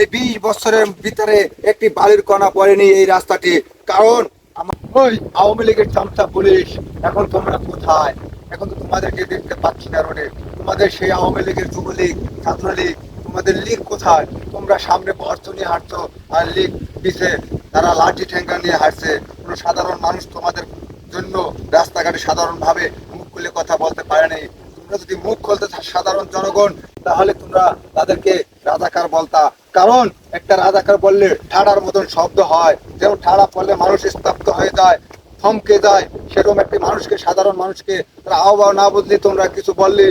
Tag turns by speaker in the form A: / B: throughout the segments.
A: এই বিশ বছরের ভিতরে একটি বালির কণা পড়েনি এই রাস্তাটি। কারণ ওই আওয়ামী লীগের চামচা পুলিশ এখন তোমরা কোথায়? এখন তো তোমাদেরকে দেখতে পাচ্ছি না রোডে। তোমাদের সেই আওয়ামী লীগের যুবলীগ, ছাত্রলীগ, তোমাদের লীগ কোথায়? তোমরা সামনে বর্ষ নিয়ে হাঁটছো, আর লীগ পিছে তারা লাঠি ঠেঙ্গা নিয়ে হাঁটছে। কোনো সাধারণ মানুষ তোমাদের জন্য রাস্তাঘাটে সাধারণভাবে মুখ খুলে কথা বলতে পারেনি তোমরা যদি মুখ খুলতে সাধারণ জনগণ, তাহলে তোমরা তাদেরকে রাজাকার বলতা। কারণ একটা রাজাকার বললে ঠাড়ার মতন শব্দ হয়। যেমন ঠাড়া পড়লে মানুষ স্তব্ধ হয়ে যায়, থমকে যায়। সেরকম একটি মানুষকে, সাধারণ মানুষকে আহ্বান না বুঝলে তোমরা কিছু বললে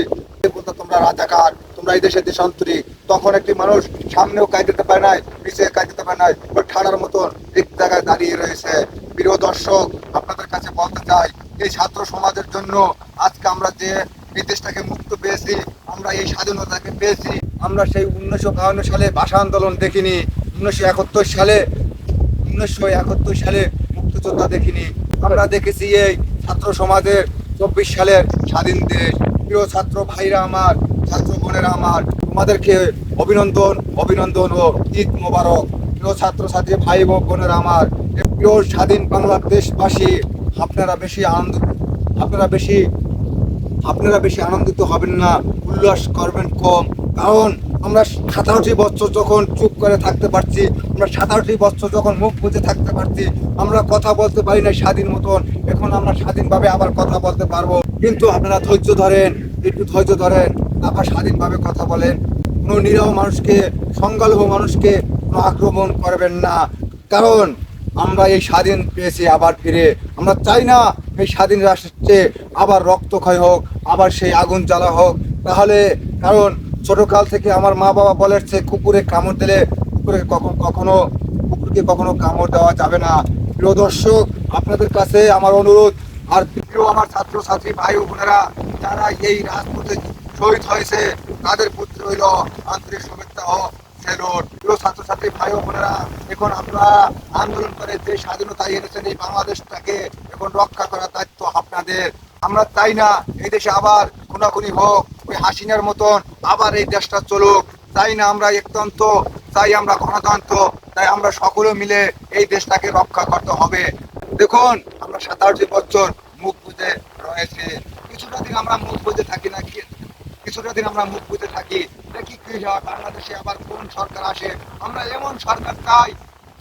A: তোমরা রাজাকার, তোমরা এই দেশের দেশান্তরী। তখন একটি মানুষ সামনেও কাজ দিতে পারে নাই পিছিয়ে কাজ দিতে পারে নাই ঠাড়ার মতন এক জায়গায় দাঁড়িয়ে রয়েছে। প্রিয় দর্শক, আপনাদের কাছে বলতে চাই, এই ছাত্র সমাজের জন্য আজকে আমরা যে এই দেশটাকে মুক্ত পেয়েছি, আমরা এই স্বাধীনতাকে পেয়েছি। আমরা সেই উনিশশো বাহান্ন সালে ভাষা আন্দোলন দেখিনি, উনিশশো একাত্তর সালে, উনিশশো একাত্তর সালে মুক্তিযোদ্ধা দেখিনি। আমরা দেখেছি এই ছাত্র সমাজের চব্বিশ সালের স্বাধীন দেশ। প্রিয় ছাত্র ভাইরা আমার, ছাত্র বোনেরা আমার, তোমাদেরকে অভিনন্দন অভিনন্দন ও ঈদ মোবারক। প্রিয় ছাত্র ছাত্রী ভাই বোনেরা আমার প্রিয় স্বাধীন বাংলাদেশবাসী, আপনারা বেশি আনন্দ, আপনারা বেশি আপনারা বেশি আনন্দিত হবেন না, উল্লাস করবেন কম। কারণ আমরা সাতাশটি বছর যখন চুপ করে থাকতে পারছি, আমরা সাতাশটি বছর যখন মুখ বুঝে থাকতে পারছি, আমরা কথা বলতে পারি না স্বাধীন মতন। এখন আমরা স্বাধীনভাবে আবার কথা বলতে পারব। কিন্তু আপনারা ধৈর্য ধরেন, একটু ধৈর্য ধরেন, আবার স্বাধীনভাবে কথা বলেন। কোনো নিরহ মানুষকে সংখ্যালঘু মানুষকে কোনো আক্রমণ করবেন না। কারণ আমরা এই স্বাধীন পেয়েছি, আবার ফিরে। আমরা চাই না এই স্বাধীন রাষ্ট্রে আবার রক্তক্ষয় হোক, আবার সেই আগুন জ্বালা হোক। তাহলে কারণ ছোটকাল থেকে আমার মা বাবা বলেছে কুকুরে কামড় দিলে কুকুরে কখনো কখনো, কুকুরকে কখনো কামড় দেওয়া যাবে না। প্রিয় দর্শক, আপনাদের কাছে আমার অনুরোধ, আর প্রিয় আমার ছাত্র ছাত্রী ভাই বোনেরা, যারা এই রাজপথে শহীদ হয়েছে, তাদের পুত্র হইল আন্তরিক শুভেচ্ছা ও আমরা চাই না এই দেশে আবার খুনাখুনি হোক, ওই হাসিনার মতন আবার এই দেশটা চলুক। চাই না আমরা একতন্ত্র, চাই আমরা গণতন্ত্র, তাই আমরা সকলে মিলে এই দেশটাকে রক্ষা করতে হবে। দেখুন, আমরা সাতাশটি বছর মুখ বুঝে রয়েছে। কিছুটা দিন আমরা মুখ বুঝে থাকি না কিছুটা দিন আমরা মুখ বুঝে থাকি দেখি কি হয় বাংলাদেশে আবার কোন সরকার আসে? আমরা এমন সরকার চাই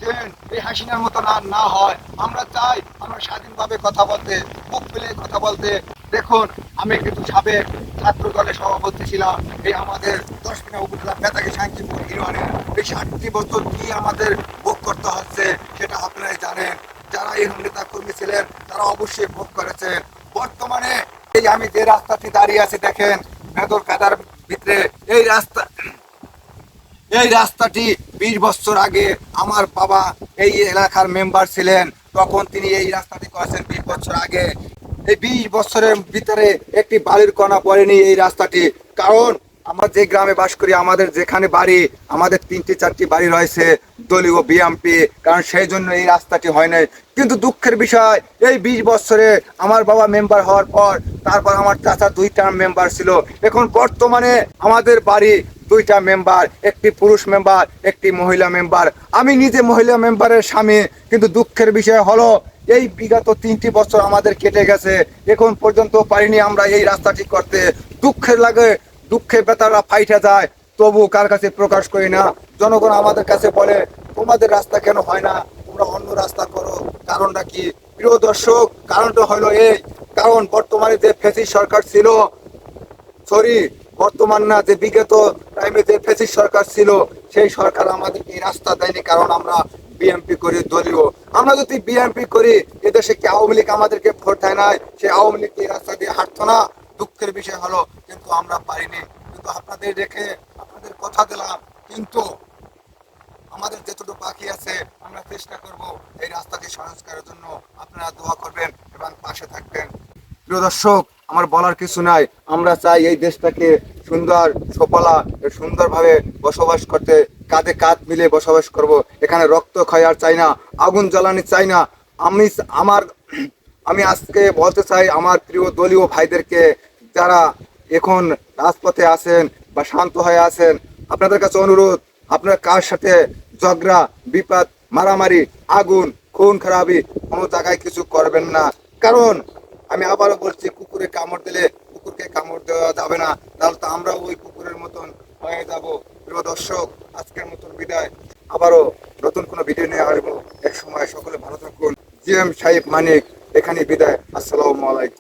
A: যে এই হাসিনার মতো না না হয়। আমরা চাই আমরা স্বাধীনভাবে কথা বলতে, মুখ ফেলে কথা বলতে। দেখুন, আমি কিন্তু সাবেক ছাত্র দলের সভাপতি ছিলাম। এই আমাদের দশ মিনা উপজেলা বেতাকে শান্তিপুর ইউনিয়নে এই ষাটটি বছর কি আমাদের ভোগ করতে হচ্ছে সেটা আপনারাই জানেন। যারা এই নেতা কর্মী ছিলেন, তারা অবশ্যই ভোগ করেছেন। বর্তমানে এই আমি যে রাস্তাটি দাঁড়িয়ে আছি, দেখেন মেদর কাদার ভিতরে, এই রাস্তা, এই রাস্তাটি বিশ বছর আগে আমার বাবা এই এলাকার মেম্বার ছিলেন। তখন তিনি এই রাস্তাটি করেছেন বিশ বছর আগে। এই বিশ বছরের ভিতরে একটি বালির কণা পড়েনি এই রাস্তাটি। কারণ আমরা যে গ্রামে বাস করি, আমাদের যেখানে বাড়ি, আমাদের তিনটি, চারটি বাড়ি রয়েছে, দলীয় বিএমপি, কারণ সেই জন্য এই রাস্তাটি হয় নাই। কিন্তু দুঃখের বিষয়, এই বিশ বছরে আমার বাবা মেম্বার হওয়ার পর, তারপর আমার চাচা দুই টার্ম মেম্বার ছিল। এখন বর্তমানে আমাদের বাড়ি দুইটা মেম্বার একটি পুরুষ মেম্বার একটি মহিলা মেম্বার আমি নিজে মহিলা মেম্বারের স্বামী, কিন্তু দুঃখের বিষয় হলো, এই বিগত তিনটি বছর আমাদের কেটে গেছে। এখন পর্যন্ত পারিনি আমরা এই রাস্তাটি করতে। দুঃখের লাগে দুঃখে বেতারা ফাইটে যায়, তবু কার কাছে প্রকাশ করি না? জনগণ আমাদের কাছে বলে, তোমাদের রাস্তা কেন হয় না? তোমরা অন্য রাস্তা করো। কারণটা কি? প্রিয় দর্শক, কারণটা হলো এই। কারণ বর্তমানে যে ফেসি সরকার ছিল, সরি, বর্তমান না, যে বিগত টাইমে যে ফেসিস সরকার ছিল, সেই সরকার আমাদেরকে এই রাস্তা দেয়নি কারণ আমরা বিএমপি করি, দলীয়। আমরা যদি বিএমপি করি, এদেশে কি আওয়ামী লীগ আমাদেরকে ভোট দেয় নাই? সেই আওয়ামী লীগ এই রাস্তা দিয়ে হাঁটতো না? দুঃখের বিষয় হলো, কিন্তু আমরা পারিনি। কিন্তু আপনাদের রেখে আপনাদের কথা দিলাম। কিন্তু আমাদের যেটুকু বাকি আছে, আমরা চেষ্টা করব এই রাস্তাটি সংস্কারের জন্য আপনারা দোয়া করবেন এবং পাশে থাকবেন। প্রিয় দর্শক, আমার বলার কিছু নাই। আমরা চাই এই দেশটাকে সুন্দর, সফলা, সুন্দরভাবে বসবাস করতে, কাঁধে কাঁধ মিলে বসবাস করব। এখানে রক্ত ক্ষয় আর চাই না, আগুন জ্বালানি চাই না। আমি, আমার আমি আজকে বলতে চাই আমার প্রিয় দলীয় ভাইদেরকে, যারা এখন রাজপথে আছেন বা শান্ত হয়ে আছেন, আপনাদের কাছে অনুরোধ, আপনার কার সাথে ঝগড়া, বিপদ, মারামারি, আগুন, খুন, খারাপি কোনো জায়গায় কিছু করবেন না। কারণ আমি আবারও বলছি কুকুরে কামড় দিলে কুকুরকে কামড় দেওয়া যাবে না। তাহলে তো আমরাও ওই কুকুরের মতন হয়ে যাব। প্রিয় দর্শক, আজকের মতন বিদায়। আবারও নতুন কোনো ভিডিও নিয়ে আসব। এক সময় সকলে ভালো থাকুন। জি এম সাহেব মানিক। এখানে বিদায়। আসসালামু আলাইকুম।